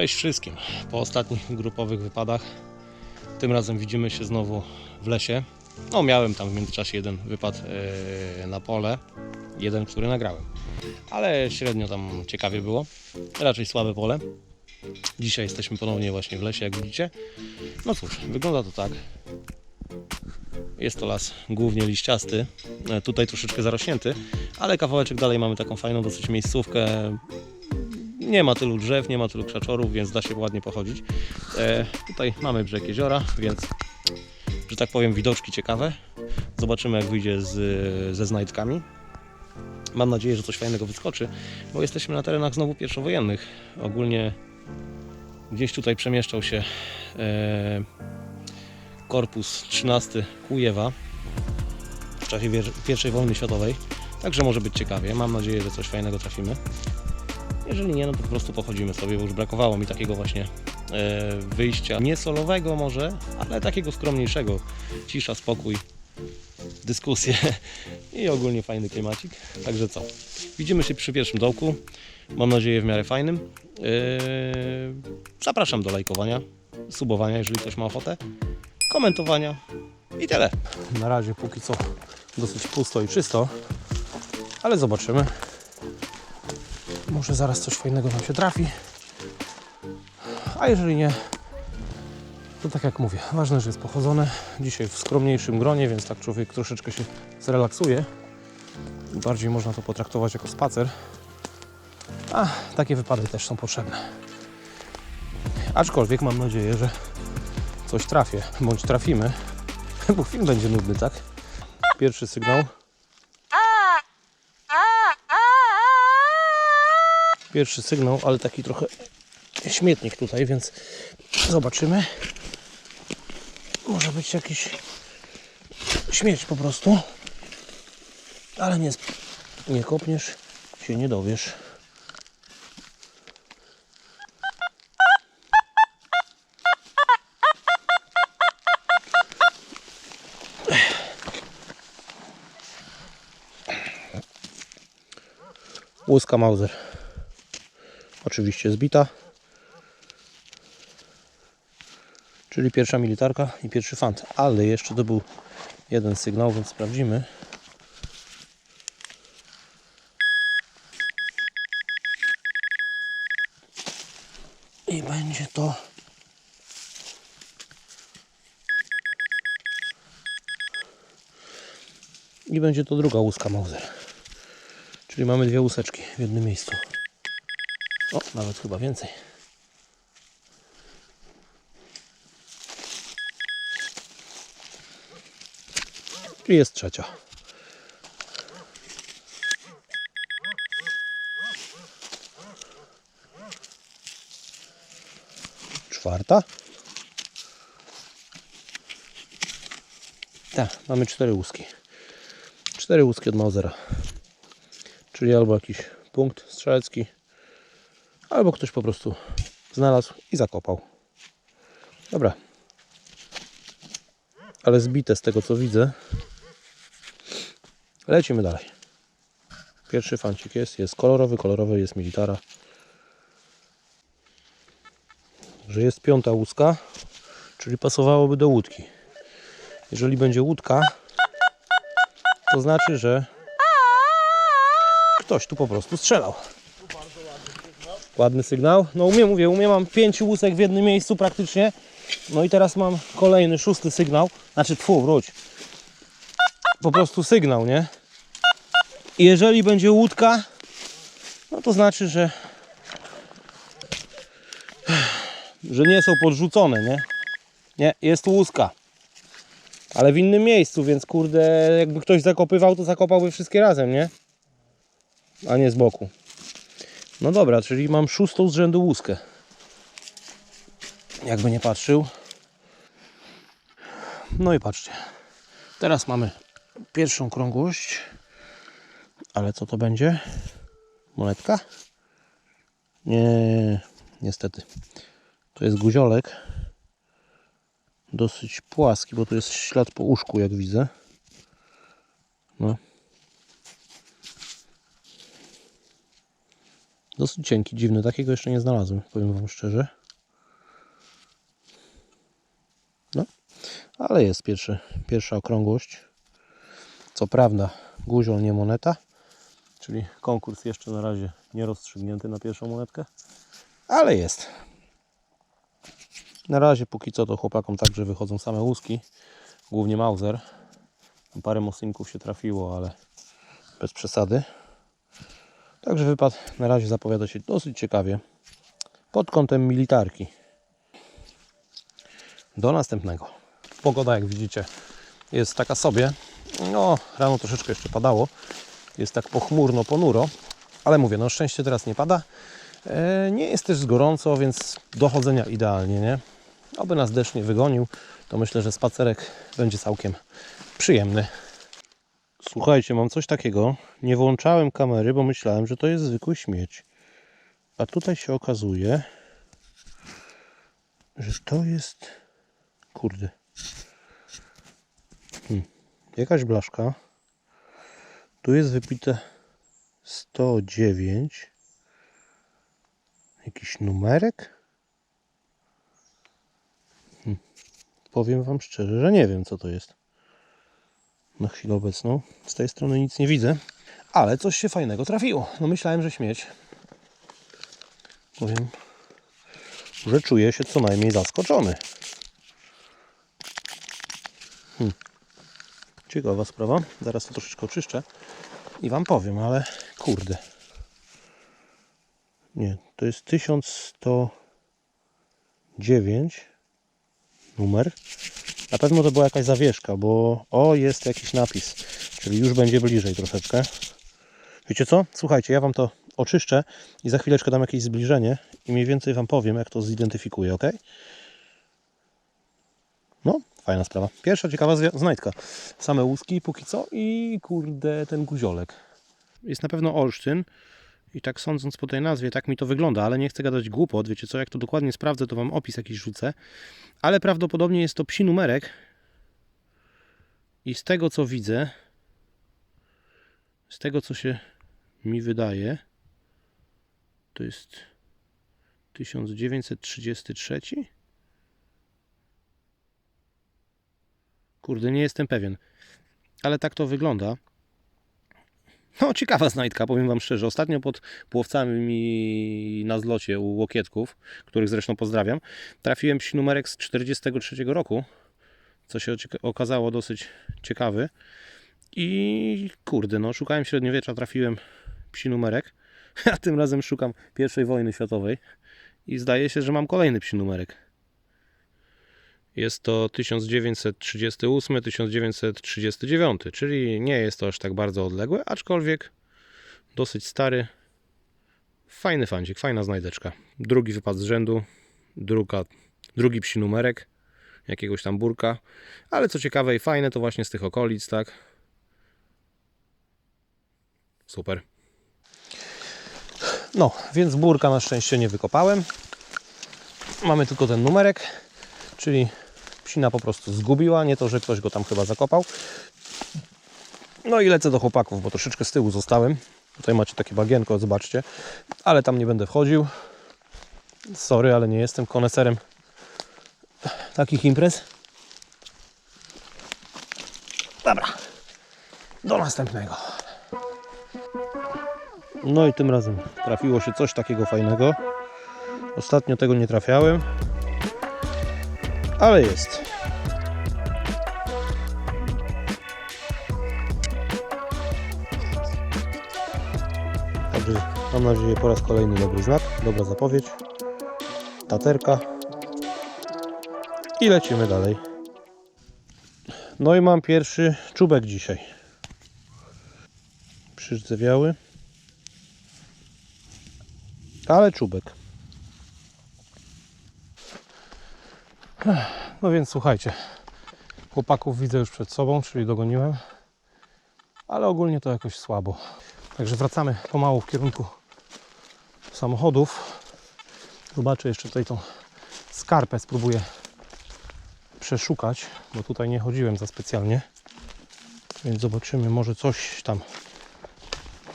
Cześć wszystkim. Po ostatnich grupowych wypadach tym razem widzimy się znowu w lesie. No miałem tam w międzyczasie jeden wypad e, na pole, jeden, który nagrałem. Ale średnio tam ciekawie było. Raczej słabe pole. Dzisiaj jesteśmy ponownie właśnie w lesie, jak widzicie. No cóż, wygląda to tak. Jest to las głównie liściasty, e, tutaj troszeczkę zarośnięty, ale kawałeczek dalej mamy taką fajną dosyć miejscówkę, nie ma tylu drzew, nie ma tylu krzaczorów, więc da się ładnie pochodzić. E, tutaj mamy brzeg jeziora, więc że tak powiem widoczki ciekawe. Zobaczymy jak wyjdzie z, ze znajdkami. Mam nadzieję, że coś fajnego wyskoczy, bo jesteśmy na terenach znowu pierwszowojennych. Ogólnie gdzieś tutaj przemieszczał się e, korpus 13 Kujewa w czasie I wojny światowej. Także może być ciekawie. Mam nadzieję, że coś fajnego trafimy. Jeżeli nie, no to po prostu pochodzimy sobie, bo już brakowało mi takiego właśnie e, wyjścia nie solowego może, ale takiego skromniejszego. Cisza, spokój, dyskusje i ogólnie fajny klimacik. Także co? Widzimy się przy pierwszym dołku. Mam nadzieję w miarę fajnym. E, zapraszam do lajkowania, subowania, jeżeli ktoś ma ochotę, komentowania i tyle. Na razie póki co dosyć pusto i czysto, ale zobaczymy. Może zaraz coś fajnego nam się trafi. A jeżeli nie, to tak jak mówię, ważne, że jest pochodzone. Dzisiaj w skromniejszym gronie, więc tak człowiek troszeczkę się zrelaksuje. Bardziej można to potraktować jako spacer. A takie wypady też są potrzebne. Aczkolwiek mam nadzieję, że coś trafię, bądź trafimy, bo film będzie nudny, tak? Pierwszy sygnał. Pierwszy sygnał, ale taki trochę śmietnik tutaj, więc zobaczymy. Może być jakiś śmierć po prostu. Ale nie, nie kopniesz, się nie dowiesz. Łuska Mauser. Oczywiście zbita. Czyli pierwsza militarka i pierwszy fant. Ale jeszcze to był jeden sygnał, więc sprawdzimy. I będzie to. I będzie to druga łuska Mauser. Czyli mamy dwie łuseczki w jednym miejscu. O, nawet chyba więcej. I jest trzecia. Czwarta. Tak, mamy cztery łuski. Cztery łuski od Mausera. Czyli albo jakiś punkt strzelecki, albo ktoś po prostu znalazł i zakopał. Dobra. Ale zbite z tego co widzę. Lecimy dalej. Pierwszy fancik jest, jest kolorowy, kolorowy jest militara. Że jest piąta łuska, czyli pasowałoby do łódki. Jeżeli będzie łódka, to znaczy, że ktoś tu po prostu strzelał. Ładny sygnał. No umiem, mówię, umiem, mam pięć łusek w jednym miejscu praktycznie. No i teraz mam kolejny, szósty sygnał. Znaczy, tfu, wróć. Po prostu sygnał, nie? Jeżeli będzie łódka, no to znaczy, że że nie są podrzucone, nie? Nie, jest łuska. Ale w innym miejscu, więc kurde, jakby ktoś zakopywał, to zakopałby wszystkie razem, nie? A nie z boku. No dobra, czyli mam szóstą z rzędu łuskę. Jakby nie patrzył. No i patrzcie. Teraz mamy pierwszą krągłość. Ale co to będzie? Monetka? Nie, niestety. To jest guziolek. Dosyć płaski, bo tu jest ślad po uszku, jak widzę. No. Dosyć cienki, dziwny. Takiego jeszcze nie znalazłem, powiem Wam szczerze. No, ale jest pierwszy, pierwsza okrągłość. Co prawda guziol, nie moneta. Czyli konkurs jeszcze na razie nie rozstrzygnięty na pierwszą monetkę. Ale jest. Na razie póki co to chłopakom także wychodzą same łuski. Głównie Mauser. Parę mosinków się trafiło, ale bez przesady. Także wypad na razie zapowiada się dosyć ciekawie. Pod kątem militarki. Do następnego. Pogoda jak widzicie jest taka sobie. No rano troszeczkę jeszcze padało. Jest tak pochmurno, ponuro. Ale mówię, no szczęście teraz nie pada. E, nie jest też gorąco, więc do chodzenia idealnie, nie? Oby nas deszcz nie wygonił, to myślę, że spacerek będzie całkiem przyjemny. Słuchajcie, mam coś takiego. Nie włączałem kamery, bo myślałem, że to jest zwykły śmieć. A tutaj się okazuje, że to jest. Kurde. Hmm. Jakaś blaszka. Tu jest wypite 109. Jakiś numerek? Hmm. Powiem Wam szczerze, że nie wiem co to jest. Na chwilę obecną. Z tej strony nic nie widzę. Ale coś się fajnego trafiło. No myślałem, że śmieć. Powiem, że czuję się co najmniej zaskoczony. Hmm. Ciekawa sprawa. Zaraz to troszeczkę oczyszczę i Wam powiem, ale kurde. Nie, to jest 1109 numer. Na pewno to była jakaś zawieszka, bo o, jest jakiś napis, czyli już będzie bliżej troszeczkę. Wiecie co? Słuchajcie, ja Wam to oczyszczę i za chwileczkę dam jakieś zbliżenie i mniej więcej Wam powiem, jak to zidentyfikuję, ok? No, fajna sprawa. Pierwsza ciekawa znajdka. Same łuski póki co i kurde ten guziolek. Jest na pewno Olsztyn i tak sądząc po tej nazwie, tak mi to wygląda, ale nie chcę gadać głupot. Wiecie co, jak to dokładnie sprawdzę, to Wam opis jakiś rzucę. Ale prawdopodobnie jest to psi numerek i z tego co widzę, z tego co się mi wydaje, to jest 1933. Kurde, nie jestem pewien. Ale tak to wygląda. No, ciekawa znajdka, powiem Wam szczerze. Ostatnio pod Płowcami na zlocie u Łokietków, których zresztą pozdrawiam, trafiłem psi numerek z 43 roku, co się okazało dosyć ciekawy. I kurde, no, szukałem średniowiecza, trafiłem psi numerek, a tym razem szukam I wojny światowej i zdaje się, że mam kolejny psi numerek. Jest to 1938-1939, czyli nie jest to aż tak bardzo odległe, aczkolwiek dosyć stary. Fajny fancik, fajna znajdeczka. Drugi wypad z rzędu, druga, drugi psi numerek, jakiegoś tam burka. Ale co ciekawe i fajne, to właśnie z tych okolic, tak? Super. No, więc burka na szczęście nie wykopałem. Mamy tylko ten numerek, czyli psina po prostu zgubiła, nie to, że ktoś go tam chyba zakopał. No i lecę do chłopaków, bo troszeczkę z tyłu zostałem. Tutaj macie takie bagienko, zobaczcie. Ale tam nie będę wchodził. Sorry, ale nie jestem koneserem takich imprez. Dobra, do następnego. No i tym razem trafiło się coś takiego fajnego. Ostatnio tego nie trafiałem, ale jest. Także mam nadzieję po raz kolejny dobry znak, dobra zapowiedź. Taterka. I lecimy dalej. No i mam pierwszy czubek dzisiaj. Przyrdzewiały. Ale czubek. No więc słuchajcie. Chłopaków widzę już przed sobą, czyli dogoniłem. Ale ogólnie to jakoś słabo. Także wracamy pomału w kierunku samochodów. Zobaczę jeszcze tutaj tą skarpę, spróbuję przeszukać, bo tutaj nie chodziłem za specjalnie. Więc zobaczymy, może coś tam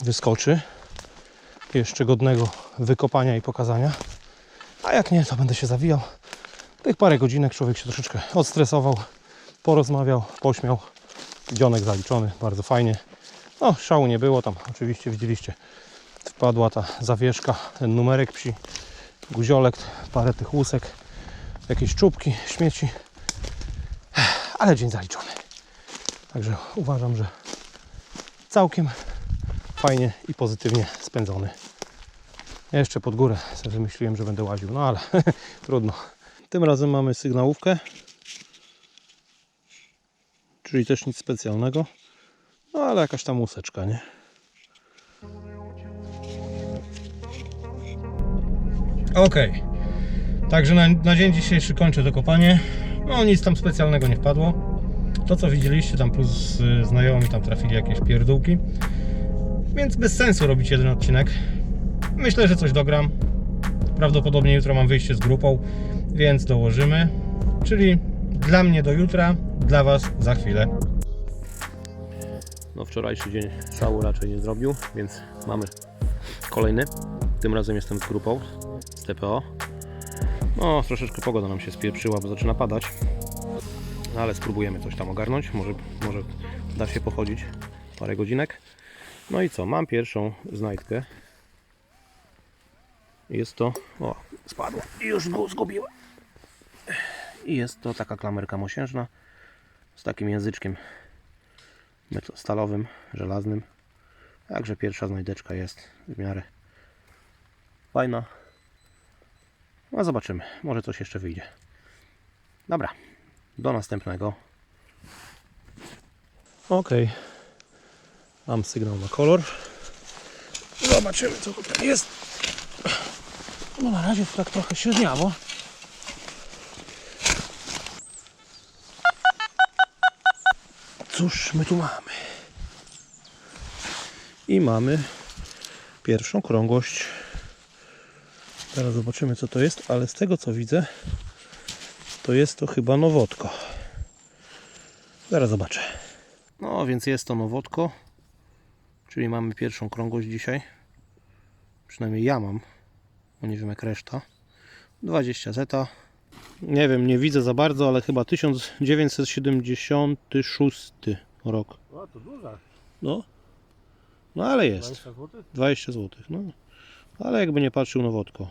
wyskoczy. Jeszcze godnego wykopania i pokazania. A jak nie, to będę się zawijał. Tych parę godzinek człowiek się troszeczkę odstresował, porozmawiał, pośmiał. Dzionek zaliczony, bardzo fajnie. No, szału nie było tam, oczywiście widzieliście. Wpadła ta zawieszka, ten numerek psi, guziolek, parę tych łusek, jakieś czubki, śmieci. Ale dzień zaliczony. Także uważam, że całkiem fajnie i pozytywnie spędzony. Jeszcze pod górę sobie wymyśliłem, że będę łaził, no ale trudno. Tym razem mamy sygnałówkę, czyli też nic specjalnego, no ale jakaś tam łuseczka, nie? Okej, także na, na dzień dzisiejszy kończę to kopanie. No nic tam specjalnego nie wpadło. To co widzieliście tam plus y, znajomi tam trafili jakieś pierdółki. Więc bez sensu robić jeden odcinek. Myślę, że coś dogram. Prawdopodobnie jutro mam wyjście z grupą, więc dołożymy. Czyli dla mnie do jutra, dla Was za chwilę. No wczorajszy dzień szału raczej nie zrobił, więc mamy kolejny. Tym razem jestem z grupą z TPO. No troszeczkę pogoda nam się spieprzyła, bo zaczyna padać. No, ale spróbujemy coś tam ogarnąć. Może, może da się pochodzić parę godzinek. No i co? Mam pierwszą znajdkę. Jest to. O, spadła. I Już go zgubiła. I jest to taka klamerka mosiężna z takim języczkiem stalowym, żelaznym. Także pierwsza znajdeczka jest w miarę fajna. No zobaczymy. Może coś jeszcze wyjdzie. Dobra. Do następnego. Okej. Mam sygnał na kolor. Zobaczymy co tutaj jest. No na razie tak trochę średniawo. Cóż my tu mamy? I mamy pierwszą krągłość. Teraz zobaczymy co to jest, ale z tego co widzę to jest to chyba nowotko. Zaraz zobaczę. No więc jest to nowotko. Czyli mamy pierwszą krągłość dzisiaj. Przynajmniej ja mam. Bo nie wiem jak reszta. 20 zeta. Nie wiem, nie widzę za bardzo, ale chyba 1976 rok. O, to duża. No. No ale jest. 20 zł? 20 zł. No. Ale jakby nie patrzył nowotko.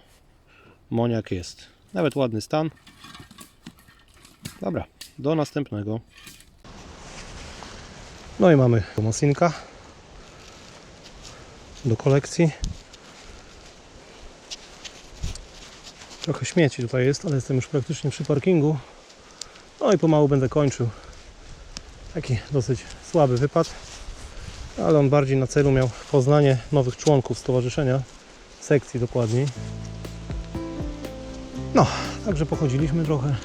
Moniak jest. Nawet ładny stan. Dobra, do następnego. No i mamy mosinka do kolekcji. Trochę śmieci tutaj jest, ale jestem już praktycznie przy parkingu. No i pomału będę kończył. Taki dosyć słaby wypad, ale on bardziej na celu miał poznanie nowych członków stowarzyszenia, sekcji dokładniej. No, także pochodziliśmy trochę.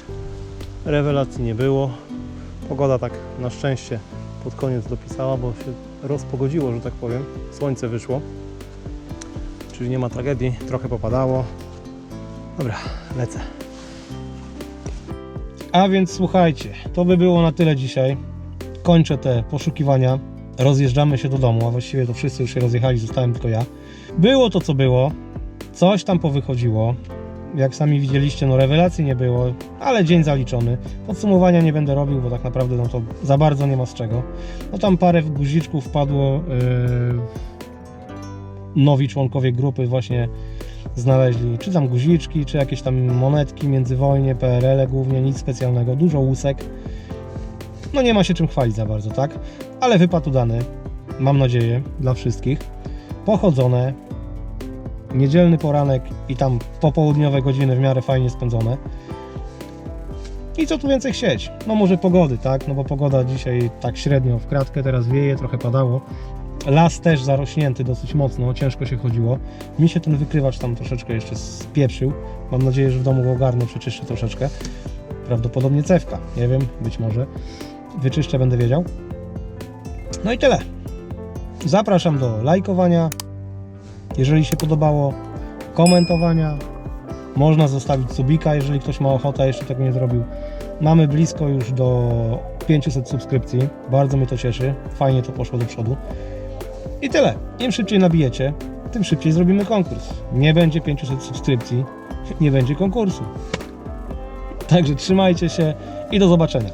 Rewelacji nie było. Pogoda tak na szczęście pod koniec dopisała, bo się rozpogodziło, że tak powiem. Słońce wyszło. Czyli nie ma tragedii. Trochę popadało. Dobra, lecę. A więc słuchajcie, to by było na tyle dzisiaj. Kończę te poszukiwania. Rozjeżdżamy się do domu, a właściwie to wszyscy już się rozjechali, zostałem tylko ja. Było to co było. Coś tam powychodziło. Jak sami widzieliście, no rewelacji nie było, ale dzień zaliczony. Podsumowania nie będę robił, bo tak naprawdę no to za bardzo nie ma z czego. No tam parę guziczków wpadło. Yy, nowi członkowie grupy właśnie znaleźli, czy tam guziczki, czy jakieś tam monetki międzywojnie, PRL-e głównie, nic specjalnego, dużo łusek. No nie ma się czym chwalić za bardzo, tak? Ale wypad udany, mam nadzieję, dla wszystkich. Pochodzone, niedzielny poranek i tam popołudniowe godziny w miarę fajnie spędzone. I co tu więcej chcieć? No może pogody, tak? No bo pogoda dzisiaj tak średnio w kratkę, teraz wieje, trochę padało. Las też zarośnięty dosyć mocno, ciężko się chodziło. Mi się ten wykrywacz tam troszeczkę jeszcze spieprzył. Mam nadzieję, że w domu go ogarnę, przeczyszczę troszeczkę. Prawdopodobnie cewka, nie wiem, być może. Wyczyszczę, będę wiedział. No i tyle. Zapraszam do lajkowania. Jeżeli się podobało, komentowania. Można zostawić subika, jeżeli ktoś ma ochotę, jeszcze tego nie zrobił. Mamy blisko już do 500 subskrypcji. Bardzo mnie to cieszy. Fajnie to poszło do przodu. I tyle. Im szybciej nabijecie, tym szybciej zrobimy konkurs. Nie będzie 500 subskrypcji, nie będzie konkursu. Także trzymajcie się i do zobaczenia.